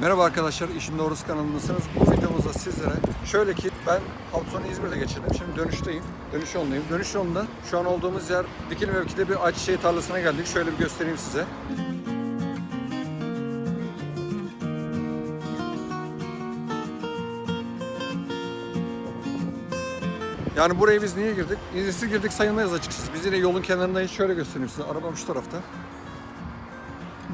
Merhaba arkadaşlar, İşin Doğrusu kanalındasınız. Bu videomuzda sizlere şöyle ki ben hafta sonu İzmir'de geçirdim. Şimdi dönüşteyim, dönüş yolundayım. Dönüş yolunda şu an olduğumuz yer Dikili mevkide bir ayçiçeği tarlasına geldik. Şöyle bir göstereyim size. Yani buraya biz niye girdik? İzinsiz girdik sayılmayız açıkçası. Biz yine yolun kenarındayız. Şöyle göstereyim size. Arabam şu tarafta.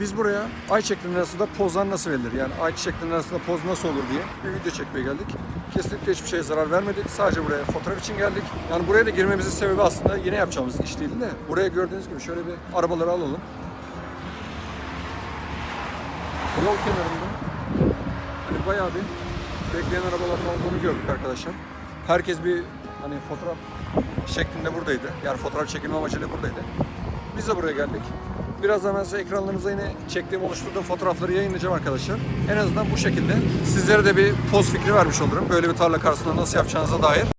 Biz buraya ayçiçeklerinin arasında pozlar nasıl verilir? Yani ayçiçeklerinin arasında poz nasıl olur diye bir video çekmeye geldik. Kesinlikle hiçbir şeye zarar vermedik. Sadece buraya fotoğraf için geldik. Yani buraya da girmemizin sebebi aslında yine yapacağımız iş değil de buraya gördüğünüz gibi şöyle bir arabaları alalım. Yol kenarında hani bayağı bir bekleyen arabaların olduğunu gördük arkadaşlar. Herkes bir hani fotoğraf şeklinde buradaydı. Yani fotoğraf çekilme amacıyla buradaydı. Biz de buraya geldik. Birazdan ben size ekranlarınıza yine çektiğim, oluşturduğum fotoğrafları yayınlayacağım arkadaşlar. En azından bu şekilde sizlere de bir poz fikri vermiş olurum. Böyle bir tarla karşısında nasıl yapacağınıza dair.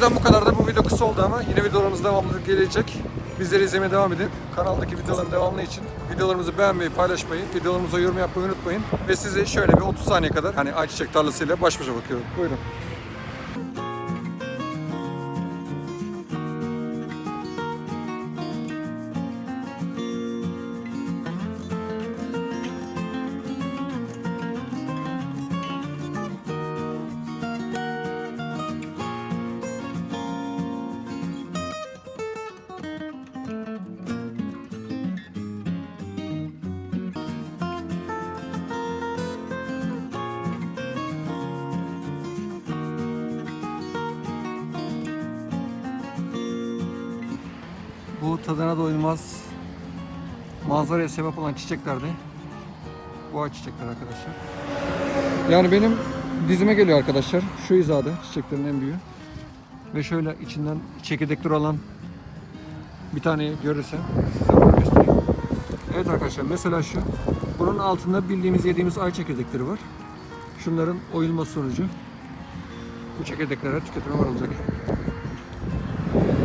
Bizden bu kadar da bu video kısa oldu ama yine videolarımız devamlı gelecek. Bizleri izlemeye devam edin. Kanaldaki videoların devamlı için videolarımızı beğenmeyi, paylaşmayı, videolarımıza yorum yapmayı unutmayın. Ve sizi şöyle bir 30 saniye kadar hani ayçiçek tarlasıyla baş başa bakıyorum. Buyurun. Bu tadına doyulmaz manzaraya sebep olan çiçekler de bu ağaç çiçekler arkadaşlar. Yani benim dizime geliyor arkadaşlar. Şu hizada çiçeklerin en büyüğü. Ve şöyle içinden çekirdekleri olan bir tane görürsem size göstereyim. Evet arkadaşlar mesela şu. Bunun altında bildiğimiz yediğimiz ay çekirdekleri var. Şunların oyulma sonucu bu çekirdeklere tüketime varılacak.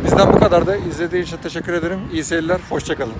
Bizden bu kadar da izlediğiniz için teşekkür ederim. İyi seyirler, hoşçakalın.